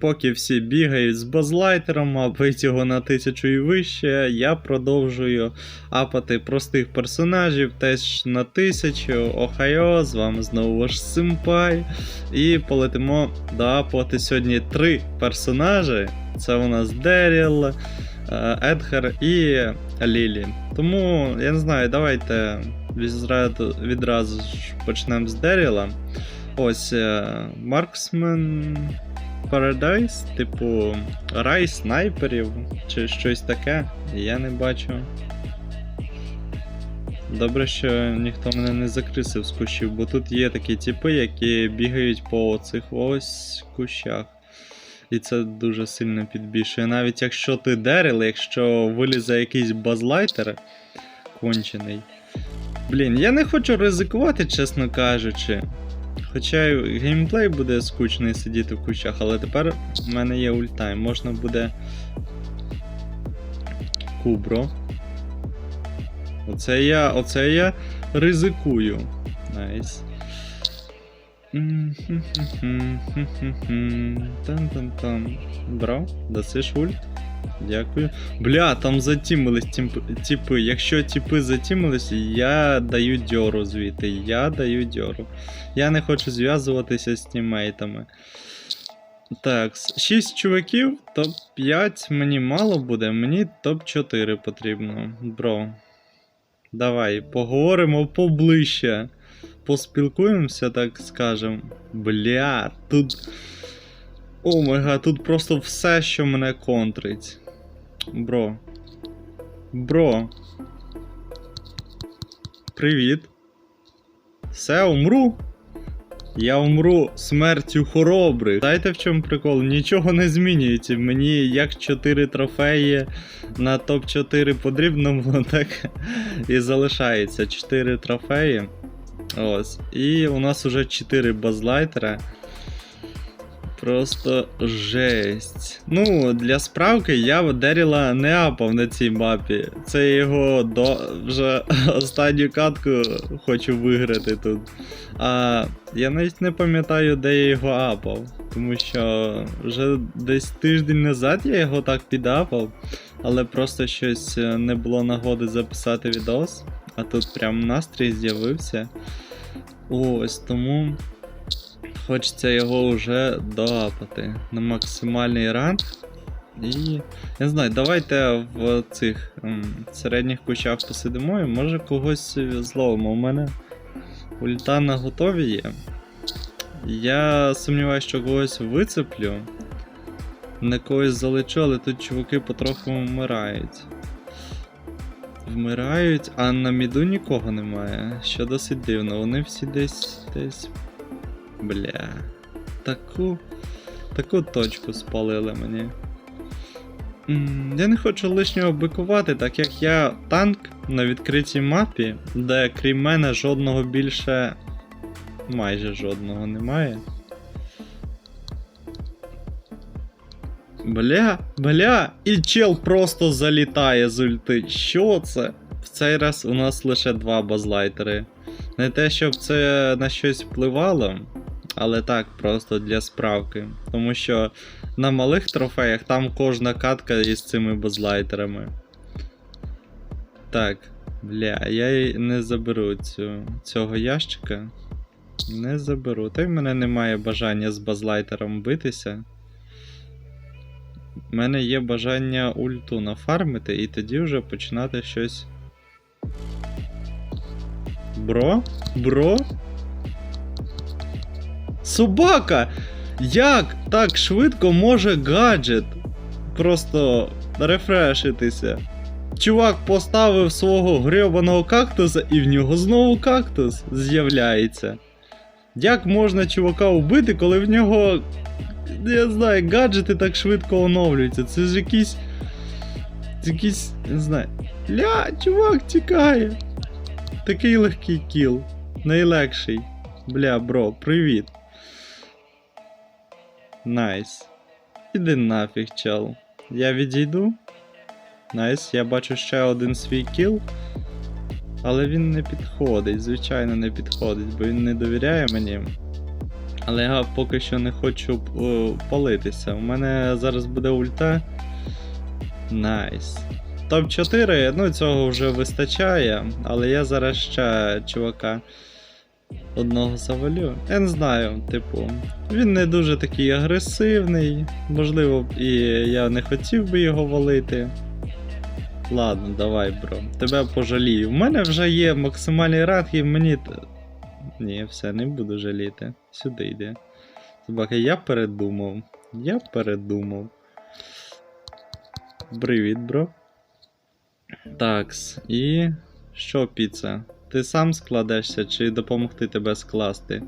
Поки всі бігають з базлайтером, апають його на тисячу і вище, я продовжую апати простих персонажів теж на тисячу. Охайо, з вами знову ваш Симпай. І полетимо доапати сьогодні три персонажі. Це у нас Деріл, е, Едгар і Лілі. Тому, я не знаю, давайте відразу, відразу ж почнемо з Деріла. Ось Марксмен Paradise, типу рай снайперів чи щось таке. Я не бачу. Добре, що ніхто мене не закрисив з кущів, бо тут є такі типи, які бігають по цих ось кущах. І це дуже сильно підбільшує. Навіть якщо ти дерел, якщо вилізе якийсь базлайтер кончений. Блін, я не хочу ризикувати, чесно кажучи. Хоча геймплей буде скучний сидіти в кущах, але тепер в мене є ульта, і можна буде. Кубро. Оце я. Оце я ризикую. Найс. Там-там-там. Брав, дасиш ульт. Дякую. Бля, там затімились тіпи. Якщо тіпи затімились, я даю дьору звідти. Я даю дьору. Я не хочу зв'язуватися з тіммейтами. Так, 6 чуваків, топ-5 мені мало буде, мені топ-4 потрібно. Бро. Давай, поговоримо поближче. Поспілкуємося, так скажем. Бля, тут. О мега, тут просто все, що мене контрить. Бро. Бро. Привіт. Все, умру. Я умру смертю хоробрих. Знаєте в чому прикол? Нічого не змінюється. Мені як 4 трофеї на топ-4 потрібно було, так і залишається 4 трофеї. Ось. І у нас уже 4 базлайтера. Просто жесть. Ну, для справки я Деріла не апав на цій мапі. Це його до вже останню катку хочу виграти тут. А я навіть не пам'ятаю, де я його апав. Тому що вже десь тиждень назад я його так підапав, але просто щось е, не було нагоди записати відос. А тут прям настрій з'явився. Ось тому хочеться його вже доапати на максимальний ранг. І. Я знаю, давайте в цих м, середніх кущах посидимо і може когось зловимо. У мене ульта на готові є. Я сумніваюся, що когось вицеплю. На когось залечу, але тут чуваки потроху вмирають. Вмирають, а на міду нікого немає. Що досить дивно. Вони всі десь десь. Бля. Таку. Таку точку спалили мені. Я не хочу лишнього бикувати, так як я танк на відкритій мапі, де крім мене жодного більше. майже жодного немає. Бля, бля, і чел просто залітає з ульти. Що це? В цей раз у нас лише два базлайтери. Не те, щоб це на щось впливало, але так, просто для справки. Тому що на малих трофеях там кожна катка із цими базлайтерами. Так, бля, я не заберу цю, цього ящика. Не заберу. Та й в мене немає бажання з базлайтером битися. У мене є бажання ульту нафармити і тоді вже починати щось. Бро? Бро? Собака! Як так швидко може гаджет просто рефрешитися? Чувак поставив свого грьобаного кактуса і в нього знову кактус з'являється. Як можна чувака вбити, коли в нього. Я знаю, гаджети так швидко оновлюються. Це ж якийсь. Якийсь. Не знаю. Ля, чувак тікає. Такий легкий кіл. Найлегший. Бля, бро, привіт. Найс. Іди нафіг, чел. Я відійду. Найс, я бачу ще один свій кіл. Але він не підходить, звичайно, не підходить, бо він не довіряє мені. Але я поки що не хочу о, палитися. У мене зараз буде ульта. Найс. Топ-4, ну цього вже вистачає, але я зараз ще чувака одного завалю. Я не знаю, типу, він не дуже такий агресивний. Можливо, і я не хотів би його валити. Ладно, давай, бро. Тебе пожалію. У мене вже є максимальний ранг і мені. Ні, все, не буду жаліти. Сюди йди. Собака, я передумав. Я передумав. Привіт, бро. Такс. І. Що, піца? Ти сам складешся чи допомогти тебе скласти?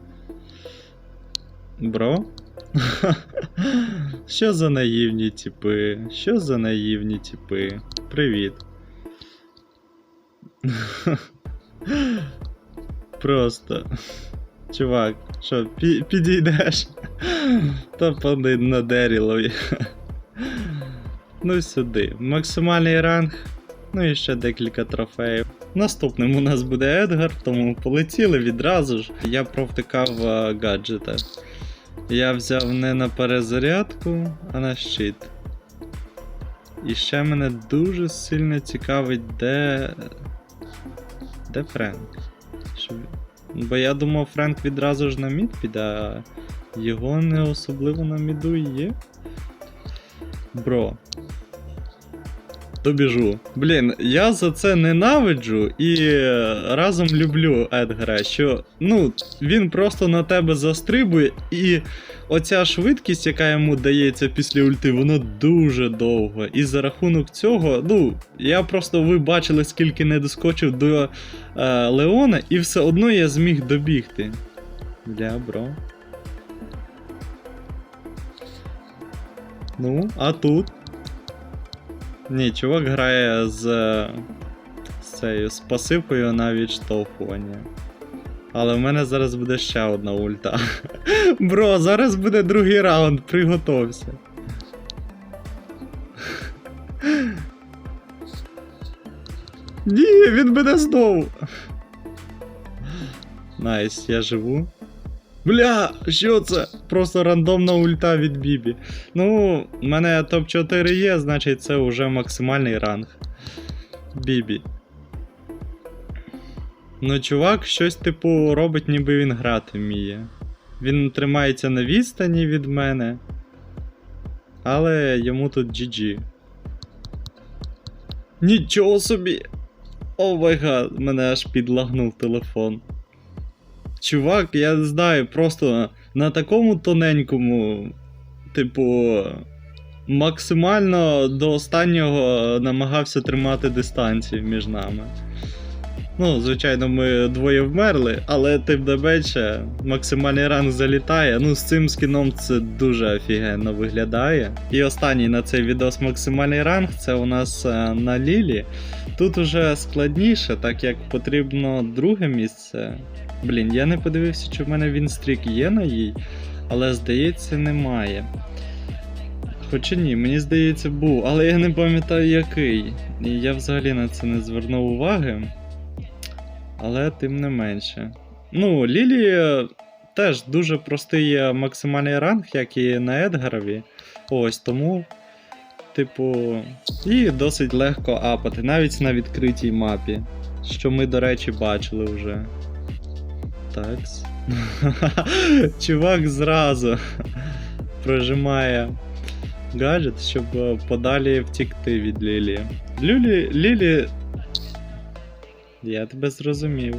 Бро? Що за наївні типи? Що за наївні типи? Привіт. Просто. Чувак, що, пі- підійдеш? Та пани на Дерілові. Ну сюди. Максимальний ранг. Ну і ще декілька трофеїв. Наступним у нас буде Едгар, тому полетіли відразу ж. Я провтикав а, гаджета. Я взяв не на перезарядку, а на щит. І ще мене дуже сильно цікавить, де. Де Френк? Що... Бо я думав, Френк відразу ж на мід піде, а його не особливо на міду є. Бро. Добіжу. Блін, я за це ненавиджу і е, разом люблю Едгара, що ну, він просто на тебе застрибує, і оця швидкість, яка йому дається після ульти, вона дуже довга. І за рахунок цього, ну, я просто ви бачили, скільки не доскочив до е, Леона, і все одно я зміг добігти. Бля, бро. Ну, а тут. Ні, чувак грає з, з цією з пасивкою на відштовхування. Але в мене зараз буде ще одна ульта. Бро, зараз буде другий раунд, приготовся. Ні, він мене знову. Найс, я живу. Бля, що це? Просто рандомна ульта від Бібі. Ну, в мене топ-4 є, значить це вже максимальний ранг. Бібі. Ну, чувак щось типу робить, ніби він грати вміє. Він тримається на відстані від мене. Але йому тут GG. Нічого собі! О май гад, мене аж підлагнув телефон. Чувак, я не знаю, просто на такому тоненькому, типу, максимально до останнього намагався тримати дистанцію між нами. Ну, звичайно, ми двоє вмерли, але тим не менше, максимальний ранг залітає. Ну, з цим скіном це дуже офігенно виглядає. І останній на цей відос максимальний ранг це у нас е, на Лілі. Тут уже складніше, так як потрібно друге місце. Блін, я не подивився, чи в мене Вінстрік є на їй, але здається, немає. Хоча ні, мені здається, був, але я не пам'ятаю який. І я взагалі на це не звернув уваги. Але тим не менше. Ну, Лілі е, теж дуже простий максимальний ранг, як і на Едгарові. Ось тому. Типу, і досить легко апати, навіть на відкритій мапі. Що ми, до речі, бачили вже. Такс. Чувак зразу прожимає гаджет, щоб е, подалі втікти від Лілі. Люлі, Лілі. Я тебе зрозумів.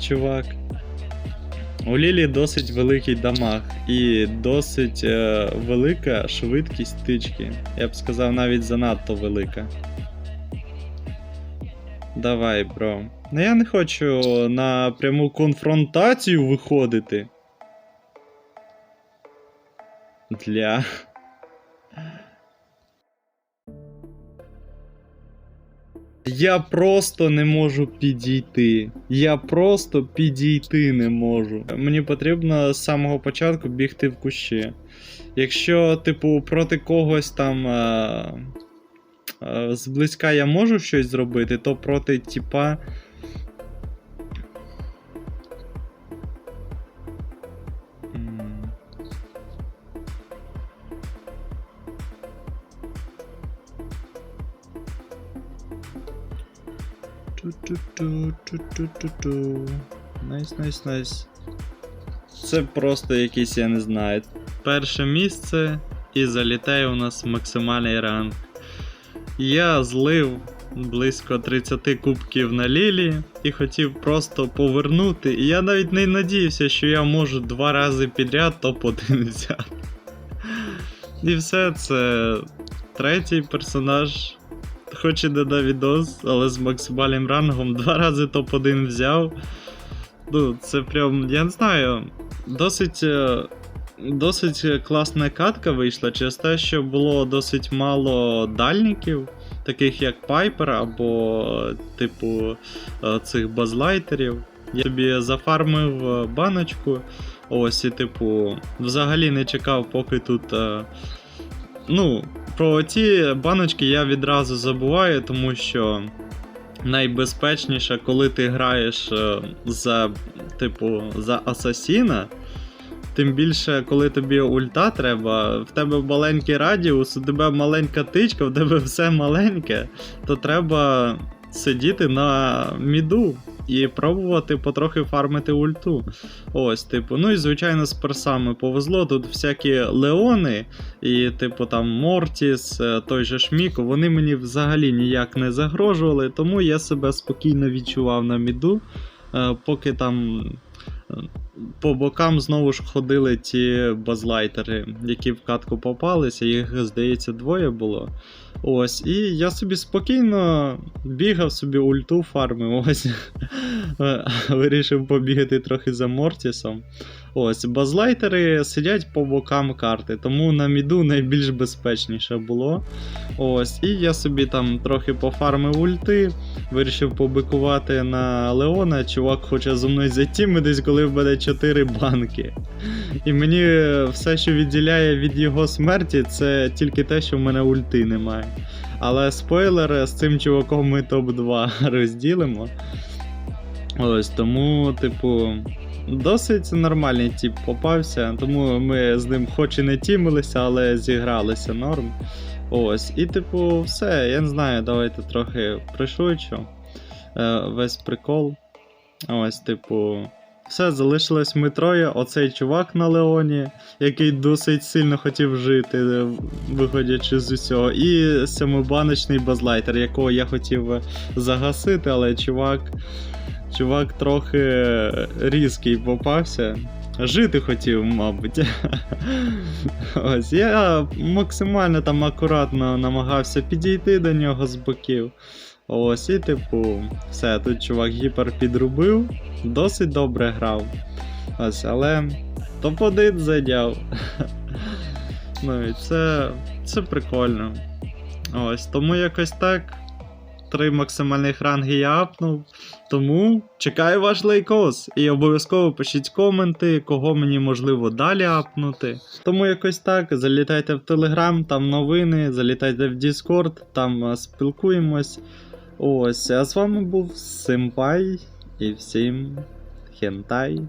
Чувак. У Лілі досить великий дамаг і досить е, велика швидкість тички. Я б сказав, навіть занадто велика. Давай, бро. Ну я не хочу на пряму конфронтацію виходити. Для. Я просто не можу підійти. Я просто підійти не можу. Мені потрібно з самого початку бігти в кущі. Якщо, типу, проти когось там. А... а, Зблизька я можу щось зробити, то проти типа. Ту-ту-ту-ту-ту-ту-ту. Найс, найс, найс. Це просто якийсь, я не знаю. Перше місце і залітає у нас максимальний ранг. Я злив близько 30 кубків на Лілі і хотів просто повернути. І я навіть не надіявся, що я можу два рази підряд топ-1 взяти. І все, це третій персонаж. Хоч і на відос, але з максимальним рангом два рази топ-1 взяв. Ну, це прям, я не знаю, досить. е, Досить класна катка вийшла через те, що було досить мало дальників, таких як Пайпер або, типу, е, цих базлайтерів. Я собі зафармив е, баночку. Ось, і, типу, взагалі не чекав, поки тут. Ну, про ті баночки я відразу забуваю, тому що найбезпечніше, коли ти граєш е, за, типу, за Асасіна. Тим більше, коли тобі ульта треба, в тебе маленький радіус, у тебе маленька тичка, в тебе все маленьке, то треба сидіти на міду і пробувати потрохи фармити ульту. Ось, типу, ну і звичайно з персами повезло. Тут всякі Леони, і, типу, там Мортіс, е, той же Шміко, вони мені взагалі ніяк не загрожували, тому я себе спокійно відчував на міду, е, поки там. По бокам знову ж ходили ті базлайтери, які в катку попалися, їх, здається, двоє було. Ось, і я собі спокійно бігав собі ульту фармив. Ось вирішив побігати трохи за Мортісом. Ось, базлайтери сидять по бокам карти, тому на міду найбільш безпечніше було. Ось, і я собі там трохи пофармив ульти, вирішив побикувати на Леона. Чувак хоче зі мною затімитись, коли в мене 4 банки. І мені все, що відділяє від його смерті, це тільки те, що в мене ульти немає. Але спойлер, з цим чуваком ми топ-2 розділимо. Ось, тому, типу, досить нормальний тип попався, тому ми з ним хоч і не тімилися, але зігралися норм. Ось, і типу, все, я не знаю, давайте трохи пришвидшу. Е, весь прикол. Ось, типу. Все, залишилось ми троє. Оцей чувак на Леоні, який досить сильно хотів жити, е, виходячи з усього. І семибаночний базлайтер, якого я хотів е, загасити, але чувак. Чувак трохи різкий попався. Жити хотів, мабуть. Ось я максимально там акуратно намагався підійти до нього з боків. Ось, і типу, все, тут чувак гіпер підрубив, досить добре грав. Ось, але топ-1 зайняв. Ну і це, це прикольно. Ось, тому якось так. Три максимальних ранги я апнув. Тому чекаю ваш лайкос. І обов'язково пишіть коменти, кого мені можливо далі апнути. Тому якось так. Залітайте в Телеграм, там новини, залітайте в Discord, там е, спілкуємось. Ось, а з вами був Симпай і всім хентай.